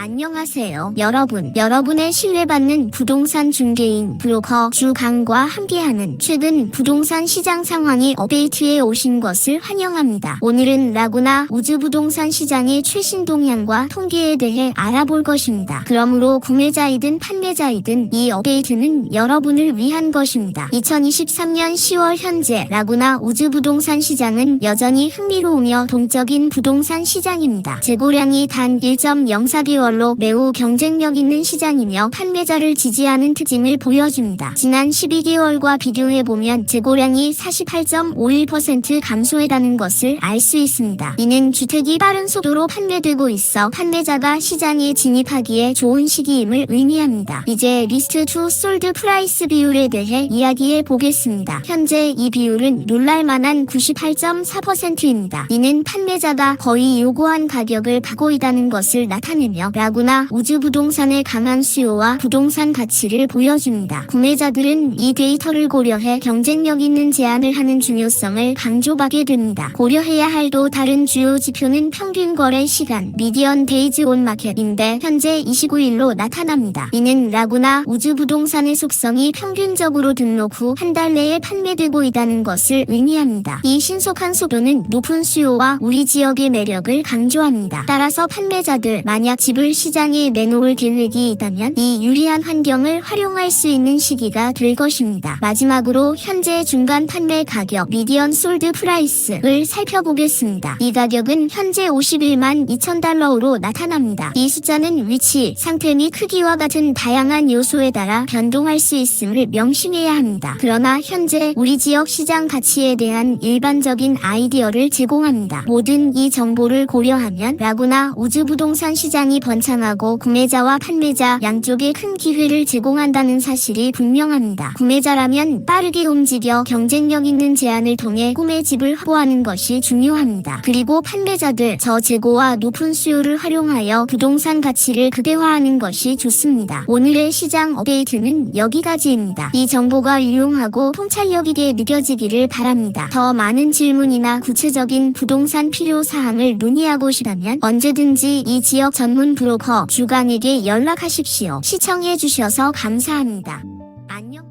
안녕하세요. 여러분, 여러분의 신뢰받는 부동산 중개인 브로커 주강과 함께하는 최근 부동산 시장 상황이 업데이트해 오신 것을 환영합니다. 오늘은 라구나 우주 부동산 시장의 최신 동향과 통계에 대해 알아볼 것입니다. 그러므로 구매자이든 판매자이든 이 업데이트는 여러분을 위한 것입니다. 2023년 10월 현재 라구나 우주 부동산 시장은 여전히 흥미로우며 동적인 부동산 시장입니다. 재고량이 단 1.04개월 로 매우 경쟁력 있는 시장이며 판매자를 지지하는 특징을 보여줍니다. 지난 12개월과 비교해보면 재고량이 48.51% 감소했다는 것을 알 수 있습니다. 이는 주택이 빠른 속도로 판매되고 있어 판매자가 시장에 진입하기에 좋은 시기임을 의미합니다. 이제 리스트 투 솔드 프라이스 비율에 대해 이야기해 보겠습니다. 현재 이 비율은 놀랄만한 98.4%입니다. 이는 판매자가 거의 요구한 가격을 받고 있다는 것을 나타내며 라구나 우주 부동산의 강한 수요와 부동산 가치를 보여줍니다. 구매자들은 이 데이터를 고려해 경쟁력 있는 제안을 하는 중요성을 강조하게 됩니다. 고려해야 할 또 다른 주요 지표는 평균 거래 시간, 미디언 데이즈 온 마켓인데 현재 29일로 나타납니다. 이는 라구나 우주 부동산의 속성이 평균적으로 등록 후 한 달 내에 판매되고 있다는 것을 의미합니다. 이 신속한 속도는 높은 수요와 우리 지역의 매력을 강조합니다. 따라서 판매자들 만약 집을 시장에 내놓을 계획이 있다면 이 유리한 환경을 활용할 수 있는 시기가 될 것입니다. 마지막으로 현재 중간 판매 가격 미디언 솔드 프라이스를 살펴보겠습니다. 이 가격은 현재 51만 2천 달러로 나타납니다. 이 숫자는 위치, 상태 및 크기와 같은 다양한 요소에 따라 변동할 수 있음을 명심해야 합니다. 그러나 현재 우리 지역 시장 가치에 대한 일반적인 아이디어를 제공합니다. 모든 이 정보를 고려하면 라구나 우주 부동산 시장이 번 창하고 구매자와 판매자 양쪽에 큰 기회를 제공한다는 사실이 분명합니다. 구매자라면 빠르게 움직여 경쟁력 있는 제안을 통해 꿈의 집을 확보하는 것이 중요합니다. 그리고 판매자들 저재고와 높은 수요를 활용하여 부동산 가치를 극대화하는 것이 좋습니다. 오늘의 시장 업데이트는 여기까지입니다. 이 정보가 유용하고 통찰력 있게 느껴지기를 바랍니다. 더 많은 질문이나 구체적인 부동산 필요 사항을 문의하고 싶다면 언제든지 이 지역 전문 브로 커 주간에게 연락하십시오. 시청해 주셔서 감사합니다. 안녕.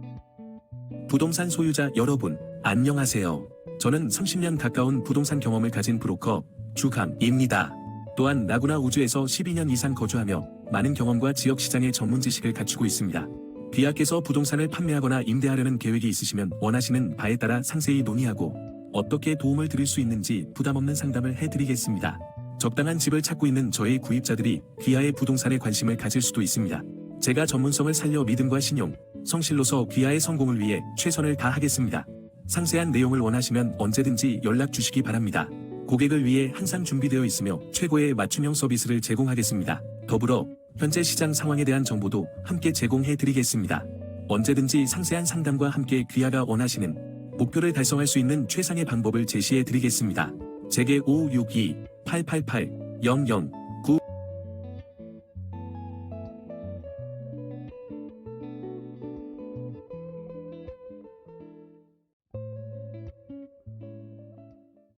부동산 소유자 여러분, 안녕하세요. 저는 30년 가까운 부동산 경험을 가진 브로커 주강입니다. 또한 라구나 우주에서 12년 이상 거주하며 많은 경험과 지역 시장의 전문 지식을 갖추고 있습니다. 비약께서 부동산을 판매하거나 임대하려는 계획이 있으시면 원하시는 바에 따라 상세히 논의하고 어떻게 도움을 드릴 수 있는지 부담 없는 상담을 해드리겠습니다. 적당한 집을 찾고 있는 저의 구입자들이 귀하의 부동산에 관심을 가질 수도 있습니다. 제가 전문성을 살려 믿음과 신용, 성실로서 귀하의 성공을 위해 최선을 다하겠습니다. 상세한 내용을 원하시면 언제든지 연락 주시기 바랍니다. 고객을 위해 항상 준비되어 있으며 최고의 맞춤형 서비스를 제공하겠습니다. 더불어 현재 시장 상황에 대한 정보도 함께 제공해 드리겠습니다. 언제든지 상세한 상담과 함께 귀하가 원하시는 목표를 달성할 수 있는 최상의 방법을 제시해 드리겠습니다. 제게 562-888-00